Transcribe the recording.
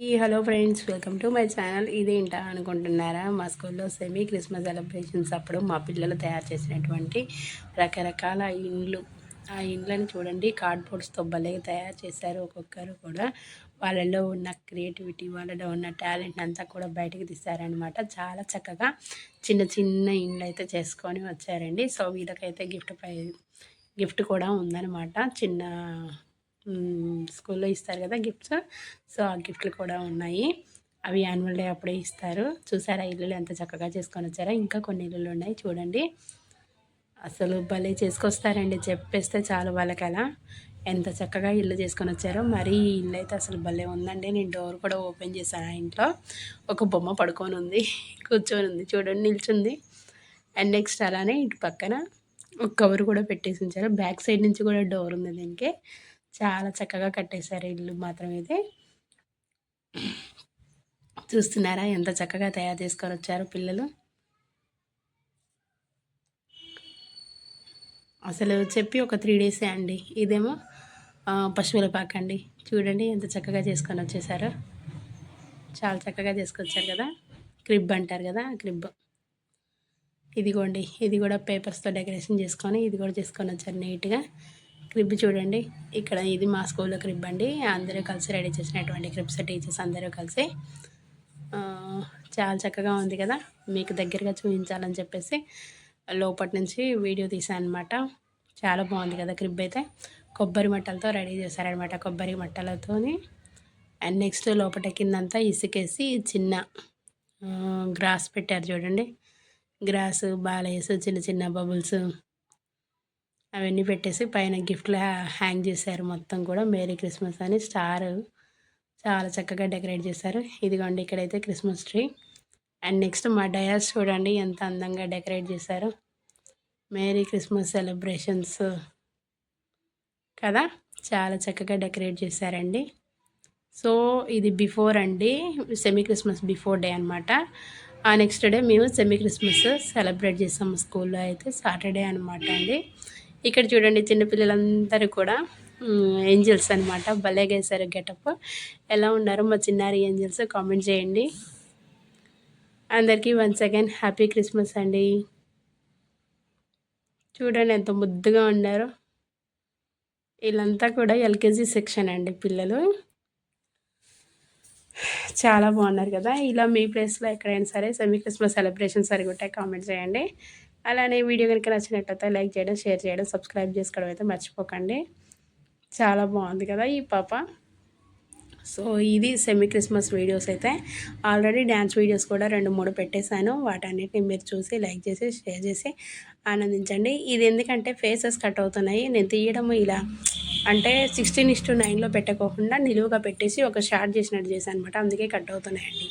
ఈ hello friends welcome to my channel. ఇదేంటా అనుకుంటున్నారా? మా స్కూల్లో సెమీ క్రిస్మస్ సెలబ్రేషన్స్ అప్పుడు మా పిల్లలు తయారు చేసినటువంటి రకరకాల ఇండ్లు. ఆ ఇండ్లను చూడండి కార్డ్బోర్డ్స్తో భలే తయారు చేశారు ఒక్కొక్కరు కూడా. వాళ్ళలో ఉన్న క్రియేటివిటీ వాళ్ళలో ఉన్న టాలెంట్ అంతా కూడా బయటకు తీశారనమాట చాలా చక్కగా చిన్న చిన్న ఇండ్లు అయితే చేసుకొని వచ్చారండి. సో వీళ్ళకైతే గిఫ్ట్ పై గిఫ్ట్ కూడా ఉందన్నమాట. చిన్న స్కూల్లో ఇస్తారు కదా గిఫ్ట్స్. సో ఆ గిఫ్ట్లు కూడా ఉన్నాయి. అవి యాన్యువల్ డే అప్పుడే ఇస్తారు. చూసారా ఇల్లులు ఎంత చక్కగా చేసుకొని వచ్చారా. ఇంకా కొన్ని ఇల్లులు ఉన్నాయి చూడండి. అసలు భలే చేసుకొస్తారండి. చెప్పేస్తే చాలు వాళ్ళకి అలా. ఎంత చక్కగా ఇల్లు చేసుకొని వచ్చారో. మరీ ఇల్లు అయితే అసలు భలే ఉందండి. నేను డోర్ కూడా ఓపెన్ చేశాను ఆ ఇంట్లో. ఒక బొమ్మ పడుకొని ఉంది. కూర్చొని ఉంది. చూడండి నిల్చుంది. అండ్ నెక్స్ట్ అలానే ఇటు పక్కన ఒక కవర్ కూడా పెట్టేసి ఉంచారు. బ్యాక్ సైడ్ నుంచి కూడా డోర్ ఉంది దీనికి. చాలా చక్కగా కట్టేశారు ఇల్లు మాత్రం అయితే చూస్తున్నారా ఎంత చక్కగా తయారు చేసుకొని వచ్చారు పిల్లలు. అసలు చెప్పి ఒక త్రీ డేసే అండి. ఇదేమో పశువుల పాక అండి. చూడండి ఎంత చక్కగా చేసుకొని వచ్చేసారు. చాలా చక్కగా చేసుకొచ్చారు కదా. క్రిబ్ అంటారు కదా క్రిబ్. ఇదిగోండి ఇది కూడా పేపర్స్తో డెకరేషన్ చేసుకొని ఇది కూడా చేసుకొని వచ్చారు నీట్గా క్రిబ్ చూడండి. ఇక్కడ ఇది మా స్కూల్లో క్రిబ్ అండి. అందరూ కలిసి రెడీ చేసినటువంటి క్రిబ్స్ టీచర్స్ అందరూ కలిసి చాలా చక్కగా ఉంది కదా. మీకు దగ్గరగా చూపించాలని చెప్పేసి లోపటి నుంచి వీడియో తీసాను అనమాట చాలా బాగుంది కదా క్రిబ్ అయితే. కొబ్బరి మట్టలతో రెడీ చేశారనమాట కొబ్బరి మట్టలతోని. అండ్ నెక్స్ట్ లోపల కిందంతా ఇసుకేసి చిన్న గ్రాస్ పెట్టారు చూడండి. గ్రాస్ బాలేసు చిన్న చిన్న బబుల్స్ అవన్నీ పెట్టేసి పైన గిఫ్ట్లు హ్యాంగ్ చేశారు. మొత్తం కూడా మేరీ క్రిస్మస్ అని స్టార్. చాలా చక్కగా డెకరేట్ చేశారు. ఇదిగోండి ఇక్కడైతే క్రిస్మస్ ట్రీ. అండ్ నెక్స్ట్ మా డయాస్ చూడండి ఎంత అందంగా డెకరేట్ చేశారు. మేరీ క్రిస్మస్ సెలబ్రేషన్స్ కదా? చాలా చక్కగా డెకరేట్ చేశారండి. సో ఇది బిఫోర్ అండి. సెమీ క్రిస్మస్ బిఫోర్ డే అనమాట ఆ నెక్స్ట్ డే మేము సెమీ క్రిస్మస్ సెలబ్రేట్ చేసాము స్కూల్లో అయితే సాటర్డే అనమాట అండి. ఇక్కడ చూడండి చిన్నపిల్లలందరూ కూడా ఏంజల్స్ అనమాట భలే గేశారు గెటప్. ఎలా ఉన్నారు మా చిన్నారి ఏంజల్స్ కామెంట్ చేయండి. అందరికీ వన్స్ అగైన్ హ్యాపీ క్రిస్మస్ అండి. చూడండి ఎంత ముద్దుగా ఉన్నారు. వీళ్ళంతా కూడా ఎల్కేజీ సెక్షన్ అండి పిల్లలు. చాలా బాగున్నారు కదా. ఇలా మీ ప్లేస్లో ఎక్కడైనా సరే సెమీ క్రిస్మస్ సెలబ్రేషన్ సరిగొట్టాయి కామెంట్ చేయండి. అలానే వీడియో కనుక నచ్చినట్లయితే లైక్ చేయడం షేర్ చేయడం సబ్స్క్రైబ్ చేసుకోవడం అయితే మర్చిపోకండి. చాలా బాగుంది కదా ఈ పాప. సో ఇది సెమీ క్రిస్మస్ వీడియోస్ అయితే. ఆల్రెడీ డ్యాన్స్ వీడియోస్ కూడా రెండు మూడు పెట్టేశాను. వాటన్నిటిని మీరు చూసి లైక్ చేసి షేర్ చేసి ఆనందించండి. ఇది ఎందుకంటే ఫేసెస్ కట్ అవుతున్నాయి. నేను తీయడం ఇలా అంటే సిక్స్టీన్ ఇస్ టు నైన్లో పెట్టకోకుండా నిలువుగా పెట్టేసి ఒక షార్ట్ చేసినట్టు చేశాను అనమాట అందుకే కట్ అవుతున్నాయండి.